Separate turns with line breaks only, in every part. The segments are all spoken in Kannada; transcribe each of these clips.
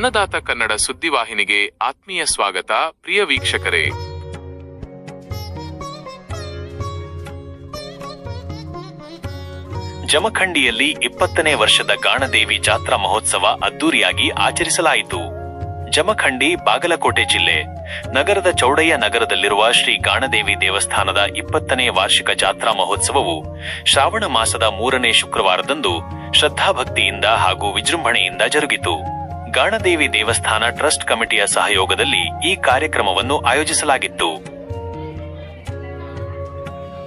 ಅನ್ನದಾತ ಕನ್ನಡ ಸುದ್ದಿವಾಹಿನಿಗೆ ಆತ್ಮೀಯ ಸ್ವಾಗತ, ಪ್ರಿಯ ವೀಕ್ಷಕರೇ.
ಜಮಖಂಡಿಯಲ್ಲಿ ಇಪ್ಪತ್ತನೇ ವರ್ಷದ ಗಾಣದೇವಿ ಜಾತ್ರಾ ಮಹೋತ್ಸವ ಅದ್ದೂರಿಯಾಗಿ ಆಚರಿಸಲಾಯಿತು. ಜಮಖಂಡಿ ಬಾಗಲಕೋಟೆ ಜಿಲ್ಲೆ, ನಗರದ ಚೌಡಯ್ಯ ನಗರದಲ್ಲಿರುವ ಶ್ರೀ ಗಾಣದೇವಿ ದೇವಸ್ಥಾನದ ಇಪ್ಪತ್ತನೇ ವಾರ್ಷಿಕ ಜಾತ್ರಾ ಮಹೋತ್ಸವವು ಶ್ರಾವಣ ಮಾಸದ ಮೂರನೇ ಶುಕ್ರವಾರದಂದು ಶ್ರದ್ಧಾಭಕ್ತಿಯಿಂದ ಹಾಗೂ ವಿಜೃಂಭಣೆಯಿಂದ ಜರುಗಿತು. ಗಾಣದೇವಿ ದೇವಸ್ಥಾನ ಟ್ರಸ್ಟ್ ಕಮಿಟಿಯ ಸಹಯೋಗದಲ್ಲಿ ಈ ಕಾರ್ಯಕ್ರಮವನ್ನು ಆಯೋಜಿಸಲಾಗಿತ್ತು.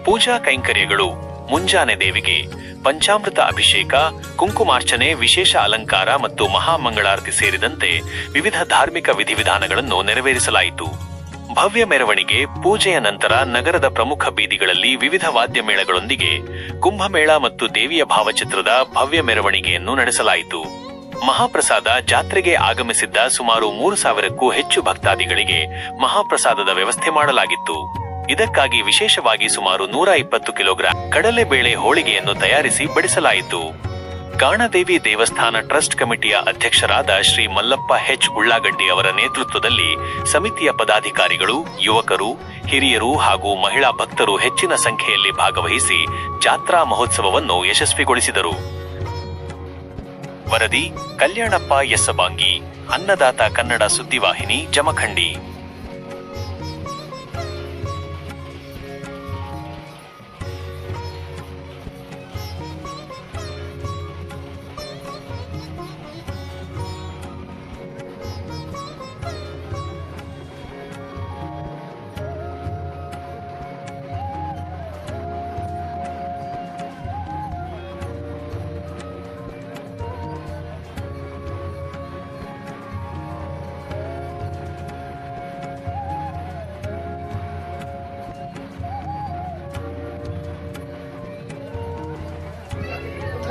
ಪೂಜಾ ಕೈಂಕರ್ಯಗಳು, ಮುಂಜಾನೆ ದೇವಿಗೆ ಪಂಚಾಮೃತ ಅಭಿಷೇಕ, ಕುಂಕುಮಾರ್ಚನೆ, ವಿಶೇಷ ಅಲಂಕಾರ ಮತ್ತು ಮಹಾಮಂಗಳಾರತಿ ಸೇರಿದಂತೆ ವಿವಿಧ ಧಾರ್ಮಿಕ ವಿಧಿವಿಧಾನಗಳನ್ನು ನೆರವೇರಿಸಲಾಯಿತು. ಭವ್ಯ ಮೆರವಣಿಗೆ, ಪೂಜೆಯ ನಂತರ ನಗರದ ಪ್ರಮುಖ ಬೀದಿಗಳಲ್ಲಿ ವಿವಿಧ ವಾದ್ಯ ಮೇಳಗಳೊಂದಿಗೆ ಕುಂಭಮೇಳ ಮತ್ತು ದೇವಿಯ ಭಾವಚಿತ್ರದ ಭವ್ಯ ಮೆರವಣಿಗೆಯನ್ನು ನಡೆಸಲಾಯಿತು. ಮಹಾಪ್ರಸಾದ ಜಾತ್ರೆಗೆ ಆಗಮಿಸಿದ್ದ ಸುಮಾರು ಮೂರು ಸಾವಿರಕ್ಕೂ ಹೆಚ್ಚು ಭಕ್ತಾದಿಗಳಿಗೆ ಮಹಾಪ್ರಸಾದದ ವ್ಯವಸ್ಥೆ ಮಾಡಲಾಗಿತ್ತು. ಇದಕ್ಕಾಗಿ ವಿಶೇಷವಾಗಿ ಸುಮಾರು ನೂರ ಇಪ್ಪತ್ತು ಕಿಲೋಗ್ರಾಂ ಕಡಲೆಬೇಳೆ ಹೋಳಿಗೆಯನ್ನು ತಯಾರಿಸಿ ಬಡಿಸಲಾಯಿತು. ಗಾಣದೇವಿ ದೇವಸ್ಥಾನ ಟ್ರಸ್ಟ್ ಕಮಿಟಿಯ ಅಧ್ಯಕ್ಷರಾದ ಶ್ರೀ ಮಲ್ಲಪ್ಪ ಹೆಚ್ ಉಳ್ಳಾಗಡ್ಡಿ ಅವರ ನೇತೃತ್ವದಲ್ಲಿ ಸಮಿತಿಯ ಪದಾಧಿಕಾರಿಗಳು, ಯುವಕರು, ಹಿರಿಯರು ಹಾಗೂ ಮಹಿಳಾ ಭಕ್ತರು ಹೆಚ್ಚಿನ ಸಂಖ್ಯೆಯಲ್ಲಿ ಭಾಗವಹಿಸಿ ಜಾತ್ರಾ ಮಹೋತ್ಸವವನ್ನು ಯಶಸ್ವಿಗೊಳಿಸಿದರು. ವರದಿ ಕಲ್ಯಾಣಪ್ಪ ಎಸ್ಸಬಾಂಗಿ ಅನ್ನದಾತ ಕನ್ನಡ ಸುದ್ದಿವಾಹಿನಿ ಜಮಖಂಡಿ.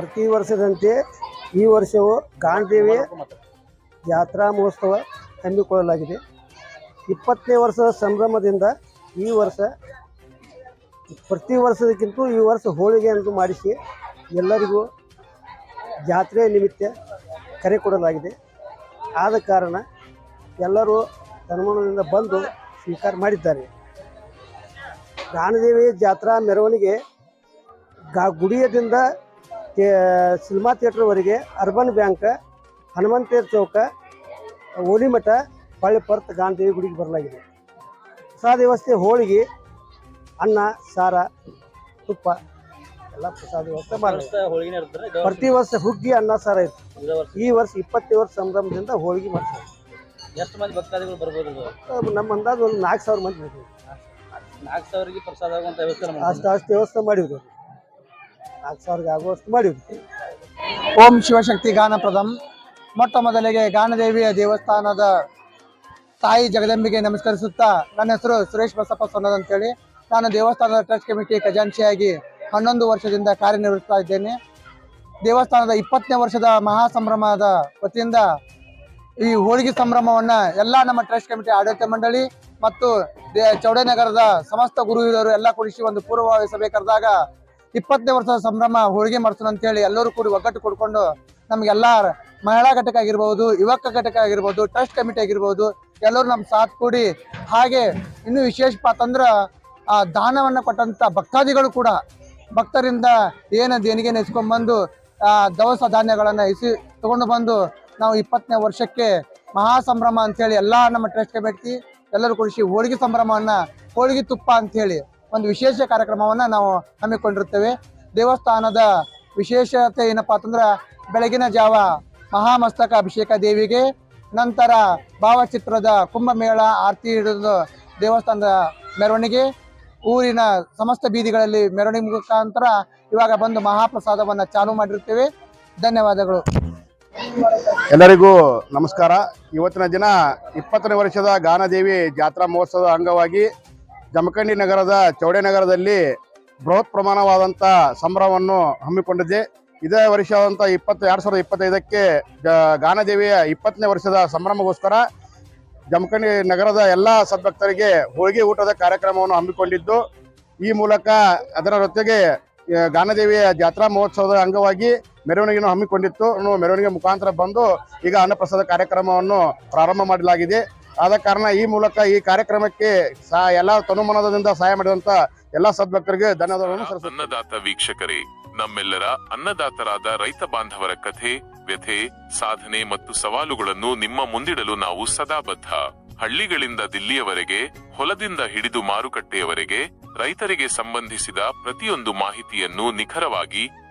ಪ್ರತಿ ವರ್ಷದಂತೆ ಈ ವರ್ಷವೂ ಗಾಂಧೇವಿ ಜಾತ್ರಾ ಮಹೋತ್ಸವ ಹಮ್ಮಿಕೊಳ್ಳಲಾಗಿದೆ. ಇಪ್ಪತ್ತನೇ ವರ್ಷದ ಸಂಭ್ರಮದಿಂದ ಈ ವರ್ಷ ಪ್ರತಿ ವರ್ಷದಕ್ಕಿಂತ ಈ ವರ್ಷ ಹೋಳಿಗೆ ಅಂತ ಮಾಡಿಸಿ ಎಲ್ಲರಿಗೂ ಜಾತ್ರೆ ನಿಮಿತ್ತ ಕರೆ ಕೊಡಲಾಗಿದೆ. ಆದ ಕಾರಣ ಎಲ್ಲರೂ ತನ್ಮನದಿಂದ ಬಂದು ಸ್ವೀಕಾರ ಮಾಡಿದ್ದಾರೆ. ಗಾನದೇವಿ ಜಾತ್ರಾ ಮೆರವಣಿಗೆ ಗಾ ಗುಡಿಯದಿಂದ ಸಿನಿಮಾ ಥಿಯೇಟ್ರ್ವರೆಗೆ ಅರ್ಬನ್ ಬ್ಯಾಂಕ್ ಹನುಮಂತೇರ್ ಚೌಕ ಓಲಿಮಠ ಪಳ್ಳಿ ಪರ್ತ್ ಗಾಂಧಿ ಗುಡಿಗೆ ಬರಲಾಗಿದೆ. ಪ್ರಸಾದ ವ್ಯವಸ್ಥೆ ಹೋಳಿಗೆ ಅನ್ನ ಸಾರ ತುಪ್ಪ ಎಲ್ಲ ಪ್ರಸಾದ ವ್ಯವಸ್ಥೆ
ಮಾಡಿ
ಪ್ರತಿ ವರ್ಷ ಹುಗ್ಗಿ ಅನ್ನ ಸಾರ ಇತ್ತು ಈ ವರ್ಷ ಇಪ್ಪತ್ತೇ ವರ್ಷ ಸಂಭ್ರಮದಿಂದ ಹೋಳಿಗೆ ಮಾಡ್ತಾರೆ.
ಎಷ್ಟು ಮಂದಿ ಭಕ್ತಾದಿಗಳು ಬರ್ಬೋದು?
ನಮ್ಮ ಅಂದಾಜು ಒಂದು ನಾಲ್ಕು ಸಾವಿರ ಮಂದಿ
ನಾಲ್ಕು ಸಾವಿರಕ್ಕೆ ಪ್ರಸಾದ ವ್ಯವಸ್ಥೆ.
ಅಷ್ಟು ಅಷ್ಟು ವ್ಯವಸ್ಥೆ ಮಾಡಿದ್ವಿ ನಾಲ್ಕು ಸಾವಿರಕ್ಕೆ ಆಗುವಷ್ಟು ಮಾಡಿದ್ವಿ
ಓಂ ಶಿವಶಕ್ತಿ ಗಾನಪ್ರದಂ ಮೊಟ್ಟ ಮೊದಲಿಗೆ ಗಾನದೇವಿಯ ದೇವಸ್ಥಾನದ
ತಾಯಿ ಜಗದಂಬಿಗೆ ನಮಸ್ಕರಿಸುತ್ತಾ ನನ್ನ ಹೆಸರು ಸುರೇಶ್ ಬಸಪ್ಪ ಸೊನ್ನದ್ ಅಂತೇಳಿ. ನಾನು ದೇವಸ್ಥಾನದ ಟ್ರಸ್ಟ್ ಕಮಿಟಿ ಖಜಾಂಚಿಯಾಗಿ ಹನ್ನೊಂದು ವರ್ಷದಿಂದ ಕಾರ್ಯನಿರ್ವಹಿಸ್ತಾ ಇದ್ದೇನೆ. ದೇವಸ್ಥಾನದ ಇಪ್ಪತ್ತನೇ ವರ್ಷದ ಮಹಾ ಸಂಭ್ರಮದ ವತಿಯಿಂದ ಈ ಹೋಳಿಗೆ ಸಂಭ್ರಮವನ್ನು ಎಲ್ಲ ನಮ್ಮ ಟ್ರಸ್ಟ್ ಕಮಿಟಿ ಆಡಳಿತ ಮಂಡಳಿ ಮತ್ತು ಚೌಡನಗರದ ಸಮಸ್ತ ಗುರು ಹಿರಿಯರು ಎಲ್ಲ ಕೂಡಿಸಿ ಒಂದು ಪೂರ್ವಭಾವಿ ಇಪ್ಪತ್ತನೇ ವರ್ಷದ ಸಂಭ್ರಮ, ಹೋಳಿಗೆ ಮಾಡ್ಸೋಣ ಅಂತೇಳಿ ಎಲ್ಲರೂ ಕೂಡಿ ಒಗ್ಗಟ್ಟು ಕೊಡ್ಕೊಂಡು ನಮಗೆಲ್ಲ ಮಹಿಳಾ ಘಟಕ ಆಗಿರ್ಬೋದು, ಯುವಕ ಘಟಕ ಆಗಿರ್ಬೋದು, ಟ್ರಸ್ಟ್ ಕಮಿಟಿ ಆಗಿರ್ಬೋದು, ಎಲ್ಲರೂ ನಮ್ಮ ಸಾಥ್ ಕೂಡಿ ಹಾಗೆ ಇನ್ನೂ ವಿಶೇಷ ಅಂತಂದ್ರೆ ಆ ದಾನವನ್ನು ಕೊಟ್ಟಂಥ ಭಕ್ತಾದಿಗಳು ಕೂಡ ಭಕ್ತರಿಂದ ಏನು ದೇಣಿಗೆ ನೆಚ್ಕೊಂಡ್ಬಂದು ಆ ದವಸ ಧಾನ್ಯಗಳನ್ನು ಇಸಿ ತಗೊಂಡು ಬಂದು ನಾವು ಇಪ್ಪತ್ತನೇ ವರ್ಷಕ್ಕೆ ಮಹಾ ಸಂಭ್ರಮ ಅಂತೇಳಿ ಎಲ್ಲ ನಮ್ಮ ಟ್ರಸ್ಟ್ ಕಮಿಟಿ ಎಲ್ಲರೂ ಕೂಡಿಸಿ ಹೋಳಿಗೆ ಸಂಭ್ರಮವನ್ನು, ಹೋಳಿಗೆ ತುಪ್ಪ ಅಂತೇಳಿ ಒಂದು ವಿಶೇಷ ಕಾರ್ಯಕ್ರಮವನ್ನು ನಾವು ಹಮ್ಮಿಕೊಂಡಿರ್ತೇವೆ ದೇವಸ್ಥಾನದ ವಿಶೇಷತೆ ಏನಪ್ಪಾ ಅಂತಂದ್ರೆ, ಬೆಳಗಿನ ಜಾವ ಮಹಾಮಸ್ತಕ ಅಭಿಷೇಕ ದೇವಿಗೆ, ನಂತರ ಭಾವಚಿತ್ರದ ಕುಂಭಮೇಳ, ಆರತಿ ಹಿಡಿದು ದೇವಸ್ಥಾನದ ಮೆರವಣಿಗೆ, ಊರಿನ ಸಮಸ್ತ ಬೀದಿಗಳಲ್ಲಿ ಮೆರವಣಿಗೆ ಮುಖಾಂತರ ಇವಾಗ ಬಂದು ಮಹಾಪ್ರಸಾದವನ್ನು ಚಾಲು ಮಾಡಿರ್ತೇವೆ ಧನ್ಯವಾದಗಳು.
ಎಲ್ಲರಿಗೂ ನಮಸ್ಕಾರ. ಇವತ್ತಿನ ದಿನ ಇಪ್ಪತ್ತನೇ ವರ್ಷದ ಗಾನದೇವಿ ಜಾತ್ರಾ ಮಹೋತ್ಸವದ ಅಂಗವಾಗಿ ಜಮಖಂಡಿ ನಗರದ ಚೌಡೆ ನಗರದಲ್ಲಿ ಬೃಹತ್ ಪ್ರಮಾಣವಾದಂಥ ಸಂಭ್ರಮವನ್ನು ಹಮ್ಮಿಕೊಂಡಿದೆ. ಇದೇ ವರ್ಷವಾದಂಥ ಇಪ್ಪತ್ತು, ಎರಡು ಸಾವಿರದ ಇಪ್ಪತ್ತೈದಕ್ಕೆ ಗಾನದೇವಿಯ ಇಪ್ಪತ್ತನೇ ವರ್ಷದ ಸಂಭ್ರಮಗೋಸ್ಕರ ಜಮಖಂಡಿ ನಗರದ ಎಲ್ಲ ಸದ್ಭಕ್ತರಿಗೆ ಹೋಳಿಗೆ ಊಟದ ಕಾರ್ಯಕ್ರಮವನ್ನು ಹಮ್ಮಿಕೊಂಡಿದ್ದು, ಈ ಮೂಲಕ ಅದರ ಜೊತೆಗೆ ಗಾನದೇವಿಯ ಜಾತ್ರಾ ಮಹೋತ್ಸವದ ಅಂಗವಾಗಿ ಮೆರವಣಿಗೆಯನ್ನು ಹಮ್ಮಿಕೊಂಡಿತ್ತು. ಮೆರವಣಿಗೆ ಮುಖಾಂತರ ಬಂದು ಈಗ ಅನ್ನಪ್ರಸಾದ ಕಾರ್ಯಕ್ರಮವನ್ನು ಪ್ರಾರಂಭ ಮಾಡಲಾಗಿದೆ. ಆದ ಕಾರಣ ಈ ಮೂಲಕ ಈ ಕಾರ್ಯಕ್ರಮಕ್ಕೆ ಎಲ್ಲ ತನುಮನದಿಂದ ಸಹಾಯ ಮಾಡಿದಂತ ಎಲ್ಲಾ ಸದ್ಭಕ್ತರಿಗೆ ಧನ್ಯವಾದಗಳನ್ನು.
ಅನ್ನದಾತ ವೀಕ್ಷಕರೇ, ನಮ್ಮೆಲ್ಲರ ಅನ್ನದಾತರಾದ ರೈತ ಬಾಂಧವರ ಕಥೆ, ವ್ಯಥೆ, ಸಾಧನೆ ಮತ್ತು ಸವಾಲುಗಳನ್ನು ನಿಮ್ಮ ಮುಂದಿಡಲು ನಾವು ಸದಾ ಬದ್ಧ ಹಳ್ಳಿಗಳಿಂದ ದಿಲ್ಲಿಯವರೆಗೆ, ಹೊಲದಿಂದ ಹಿಡಿದು ಮಾರುಕಟ್ಟೆಯವರೆಗೆ ರೈತರಿಗೆ ಸಂಬಂಧಿಸಿದ ಪ್ರತಿಯೊಂದು ಮಾಹಿತಿಯನ್ನು ನಿಖರವಾಗಿ